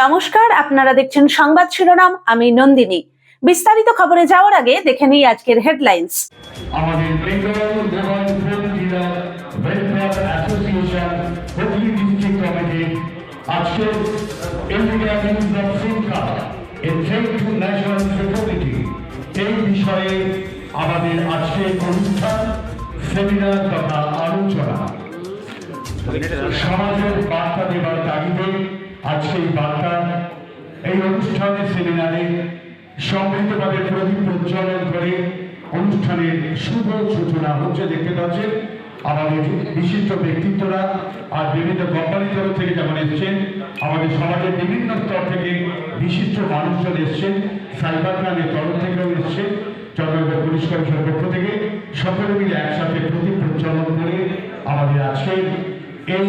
নমস্কার, আপনারা দেখছেন সংবাদ শিরোনাম, আমি নন্দিনী। বিস্তারিত খবরে যাওয়ার আগে দেখে নিই আজকের হেডলাইন্স। সমাজের বার্তা দেবার তাগিদে আজকে এই বার্তা এই অনুষ্ঠানের সেমিনারে সমৃদ্ধভাবে প্রদীপ প্রজ্বলন করে অনুষ্ঠানের শুভ সূচনা হচ্ছে দেখতে পাচ্ছেন। আমাদের বিশিষ্ট ব্যক্তিত্বরা আর বিভিন্ন কোম্পানির তরফ থেকে যেমন এসছেন, আমাদের সমাজের বিভিন্ন স্তর থেকে বিশিষ্ট মানুষজন এসছেন, সাইবার ক্রাইমের তরফ থেকেও এসছেন। চন্দ্রনগর পুলিশ কমিশনের পক্ষ থেকে সকলে মিলে একসাথে প্রদীপ প্রজ্বলন করে আমাদের আজকে এই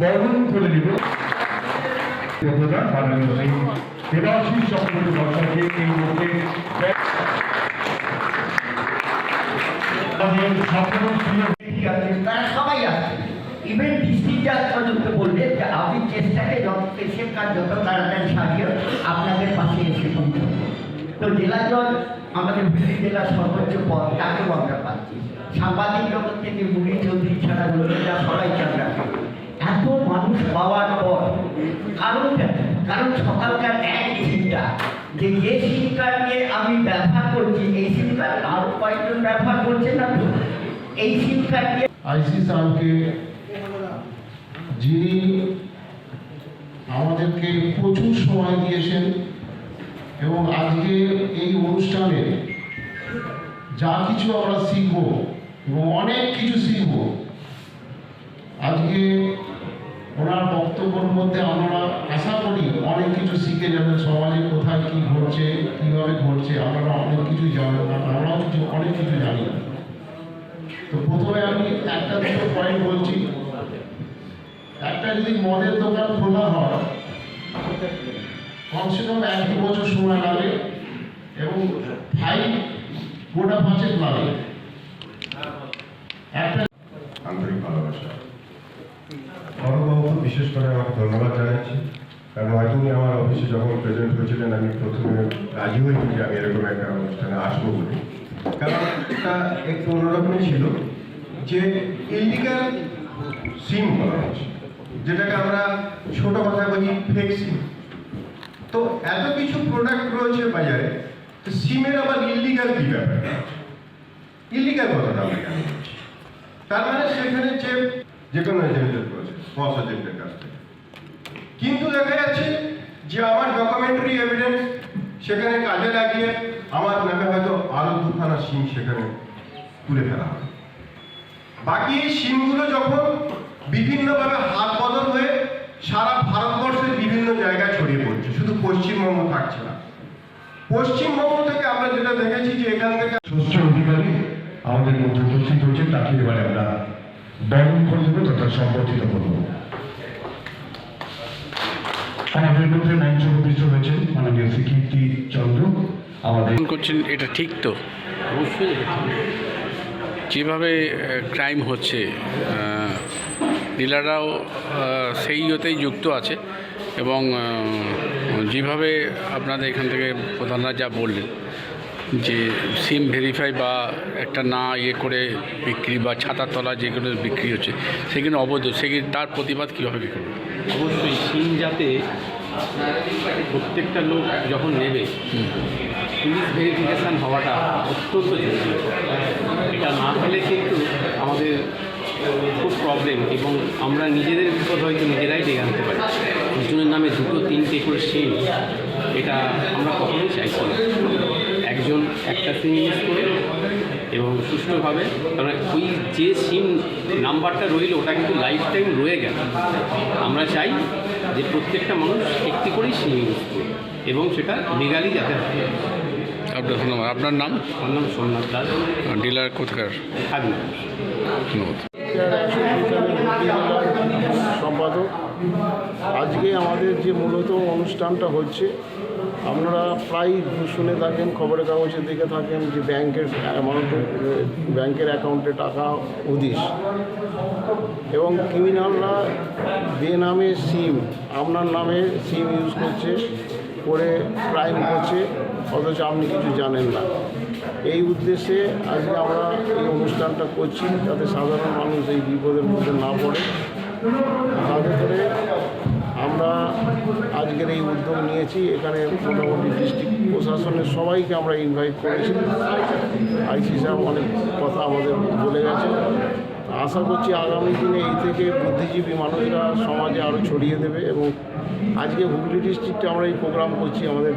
বর্ণন করে নেব। সবাই আছে। ইভেন ডিস্ট্রিক্ট জাজ পর্যন্ত বলবে যে যত পেশের যত তাড়াতাড়ি সারিয়ে আপনাদের পাশে এসে তো জেলা জজ, আমাদের হুগলি জেলার সর্বোচ্চ পদ তাকেও আমরা পাচ্ছি? সাংবাদিক জগৎ থেকে মুড়ি চৌধুরী ছাড়া রোহিঙ্গা সবাইকে আমরা। এত মানুষ পাওয়ার পর কারণটা কারণ সকালকার এক চিন্তা যে যে সিম নিয়ে আমি ব্যবহার করছি, এই সিম কার্ড আরও কয়েকজন ব্যবহার করছে না তো? এই সিম দিয়ে আইসি সাহেবকে যিনি আমাদেরকে প্রচুর সময় দিয়েছেন এবং আজকে এই অনুষ্ঠানে যা কিছু আমরা শিখব এবং অনেক কিছু শিখব, আজকে ওনার বক্তব্যের মধ্যে আমরা আশা করি অনেক কিছু শিখে যাবেন সমাজে কোথায় কী ঘটছে, কীভাবে ঘটছে, আপনারা অনেক কিছু জানেন না, আমরাও কিছু, অনেক কিছু জানি না। তো প্রথমে আমি একটা দুটো পয়েন্ট বলছি। একটা যদি মদের দোকান খোলা হয়, কমসে কম এক দু বছর সময় লাগে এবং ফাইভ গোটা পাঁচেক লাগে। একটা বড়বাবু আমাকে ধন্যবাদ জানাচ্ছি। কারণ আপনি আমার অফিসে যখন প্রেজেন্ট হয়েছিলেন, আমি প্রথমে রাজি হয়েছি যে আমি এরকম একটা অনুষ্ঠানে আসব বলে। কারণ এটা একটু অন্যরকমই ছিল যে ইলিগাল সিম বলা হচ্ছে যেটাকে আমরা ছোট কথা বলি ফেক সিম তো এত কিছু প্রোডাক্ট রয়েছে বাজারে, তো সিমের আবার ইলিগাল কি ব্যাপার? ইলিগাল কথাটা আমরা তার মানে সেখানে যে যে কোনো এজেন্টের এজেন্টের কাছ থেকে। কিন্তু দেখা যাচ্ছে যে আমার ডকুমেন্টারি এভিডেন্স সেখানে কাজে লাগিয়ে আমার নামে হয়তো আরও দুখানা সিম সেখানে তুলে ফেলা হয় বাকি সিমগুলো যখন বিভিন্নভাবে হাত বদল হয়ে সারা ভারতবর্ষের বিভিন্ন জায়গায় ছড়িয়ে পড়ছে, শুধু পশ্চিমবঙ্গ থাকছে না। পশ্চিমবঙ্গ থেকে আমরা যেটা দেখেছি যে এখান থেকে অধিকারী আমাদের মধ্যে উপস্থিত হয়েছে তাকে এবারে আমরা বরণ করে দেবো তথা সম্বর্ধিত করব আমাদের মধ্যে মঞ্চ উপস্থিত হয়েছেন মাননীয় শ্রীকীর্তি চন্দ্র আমাদের ফোন করছেন এটা ঠিক তো? অবশ্যই। যেভাবে ক্রাইম হচ্ছে? ডিলাররাও সেই ইয়েতেই যুক্ত আছে এবং যেভাবে আপনাদের এখান থেকে প্রধানরা যা বললেন। যে সিম ভেরিফাই বা একটা না ইয়ে করে বিক্রি বা ছাতার তলা যেগুলো বিক্রি হচ্ছে সেগুলো অবৈধ সেগুলো তার প্রতিবাদ কীভাবে কী করবে অবশ্যই সিম যাতে প্রত্যেকটা লোক যখন নেবে পুলিশ ভেরিফিকেশান হওয়াটা অত্যন্ত জরুরি। এটা না হলে কিন্তু আমাদের খুব প্রবলেম এবং আমরা নিজেদের বিপদ হয়তো নিজেরাই ডেকে আনতে পারি। দুজনের নামে দুটো তিনটে করে সিম এটা আমরা কখনোই চাইছি না। একজন একটা সিম ইউজ করে এবং সুষ্ঠুভাবে কারণ ওই যে সিম নাম্বারটা রইল ওটা কিন্তু লাইফ টাইম রয়ে গেল। আমরা চাই যে প্রত্যেকটা মানুষ একটি করেই সিম ইউজ করবে এবং সেটা লিগালি যাতে হয়। আপনার ধন্যবাদ আপনার নাম? আমার নাম সোমনাথ দাস। ডিলার কোথাকার? ধন্যবাদ। সম্পাদক আজকে আমাদের যে মূলত অনুষ্ঠানটা হচ্ছে আপনারা প্রায় শুনে থাকেন, খবরের কাগজে দেখে থাকেন যে ব্যাংকের অ্যামাউন্টে ব্যাংকের অ্যাকাউন্টে টাকা উদিস এবং ক্রিমিনালরা বেনামে সিম আপনার নামে সিম ইউজ করছে, করে ক্রাইম করছে, অথচ আপনি কিছু জানেন না। এই উদ্দেশ্যে আজকে আমরা এই অনুষ্ঠানটা করছি, যাতে সাধারণ মানুষ এই বিপদের মধ্যে না পড়ে। তাতে করে আমরা আজকের এই উদ্যোগ নিয়েছি, এখানে মোটামুটি ডিস্ট্রিক্ট প্রশাসনের সবাইকে আমরা ইনভাইট করেছি। আইসি সাহেব অনেক কথা আমাদের বলে গেছে। আশা করছি আগামী দিনে এই থেকে বুদ্ধিজীবী মানুষরা সমাজে আরও ছড়িয়ে দেবে এবং আজকে হুগলি ডিস্ট্রিক্টে আমরা এই প্রোগ্রাম করছি, আমাদের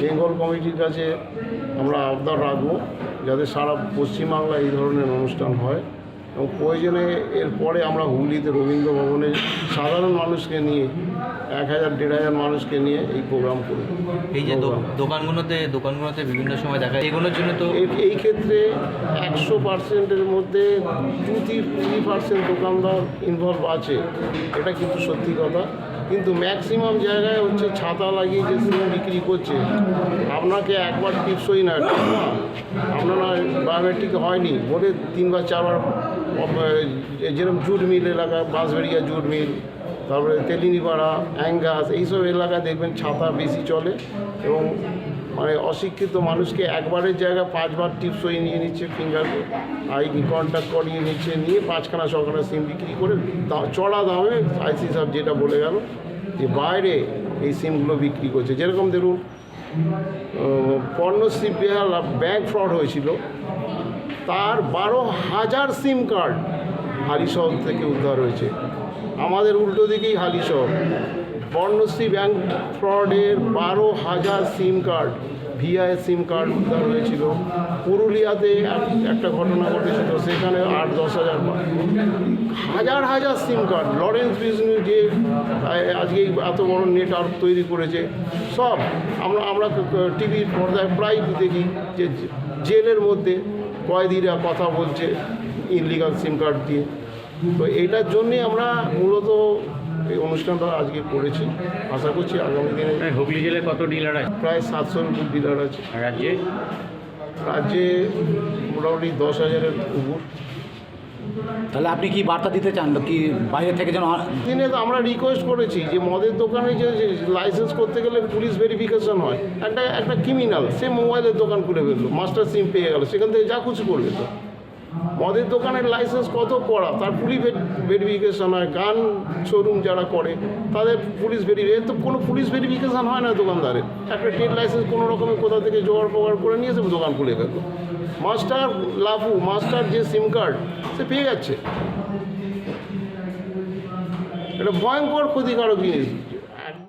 বেঙ্গল কমিটির কাছে আমরা আবদার রাখব, যাতে সারা পশ্চিমবাংলায় এই ধরনের অনুষ্ঠান হয়। এবং প্রয়োজনে এরপরে আমরা হুগলিতে রবীন্দ্র ভবনে সাধারণ মানুষকে নিয়ে এক হাজার দেড় হাজার মানুষকে নিয়ে এই প্রোগ্রাম করি। এই যে দোকানগুলোতে দোকানগুলোতে বিভিন্ন সময় দেখা এগুলোর জন্য তো এই- ক্ষেত্রে একশো পার্সেন্টের মধ্যে দু কুড়ি পার্সেন্ট দোকানদার ইনভলভ আছে। এটা কিন্তু সত্যি কথা। কিন্তু ম্যাক্সিমাম জায়গায় হচ্ছে ছাতা লাগিয়ে যে সিম বিক্রি করছে আপনাকে একবার টিপসই না। আপনার বায়োমেট্রিক হয়নি ভোটে তিনবার চারবার যেরকম জুট মিল এলাকা বাঁশবেড়িয়া জুট মিল তারপরে তেলিনিপাড়া অ্যাঙ্গাস এইসব এলাকায় দেখবেন ছাতা বেশি চলে এবং মানে অশিক্ষিত মানুষকে একবারের জায়গায় পাঁচবার টিপস টিপসই নিয়ে নিচ্ছে ফিঙ্গার আই কন্ট্যাক্ট করিয়ে নিচ্ছে নিয়ে পাঁচখানা ছখানা সিম বিক্রি করে চড়া দামে আইসি সাহেব যেটা বলে গেল যে বাইরে এই সিমগুলো বিক্রি করছে যেরকম ধরুন পর্ণশ্রী বেহালা ব্যাংক ফ্রড হয়েছিল তার বারো হাজার সিম কার্ড হালিশহর থেকে উদ্ধার হয়েছে। আমাদের উল্টো দিকেই হালিশহর। বর্ণশ্রী ব্যাংক ফ্রডের বারো হাজার SIM card, Vi SIM card উদ্ধার হয়েছিল। পুরুলিয়াতে একটা ঘটনা ঘটেছিল, সেখানে আট, দশ হাজার হাজার হাজার সিম কার্ড, লরেন্স বিজনেস যে আজকে এত বড় নেটওয়ার্ক তৈরি করেছে, সব আমরা আমরা টিভির পর্দায় প্রায় দেখি যে জেলের মধ্যে কয়েদিরা কথা বলছে ইনলিগাল সিম কার্ড দিয়ে। তো এইটার জন্যে আমরা মূলত এই অনুষ্ঠানটা আজকে করেছি। আশা করছি আগামী দিনে হুগলি জেলায় কত ডিলার আছে? প্রায় সাতশো উপর ডিলার আছে। রাজ্যে? রাজ্যে মোটামুটি দশ হাজারের উপর। তাহলে আপনি কি বার্তা দিতে চান? কি বাইরে থেকে যেন দিনে তো আমরা রিকোয়েস্ট করেছি যে মদের দোকানে যে লাইসেন্স করতে গেলে পুলিশ ভেরিফিকেশন হয়। একটা একটা ক্রিমিনাল সে মোবাইলের দোকান খুলে ফেলল মাস্টার সিম পেয়ে গেল, সেখান থেকে যা খুশি করবে তো। মদের দোকানের লাইসেন্স কত করা তার পুলিশ ভেরিফিকেশন হয়, গান শোরুম যারা করে, তাদের পুলিশ ভেরিফিকেশন তো কোনো পুলিশ ভেরিফিকেশন হয় না দোকানদারের। একটা ট্রেড লাইসেন্স কোনো রকমে কোথা থেকে জোগাড় ফোগাড় করে নিয়ে এসে দোকান খুলে ফেলল। মাস্টার লাফু মাস্টার যে সিম কার্ড সে পেয়ে যাচ্ছে। এটা ভয়ঙ্কর ক্ষতিকারক জিনিস।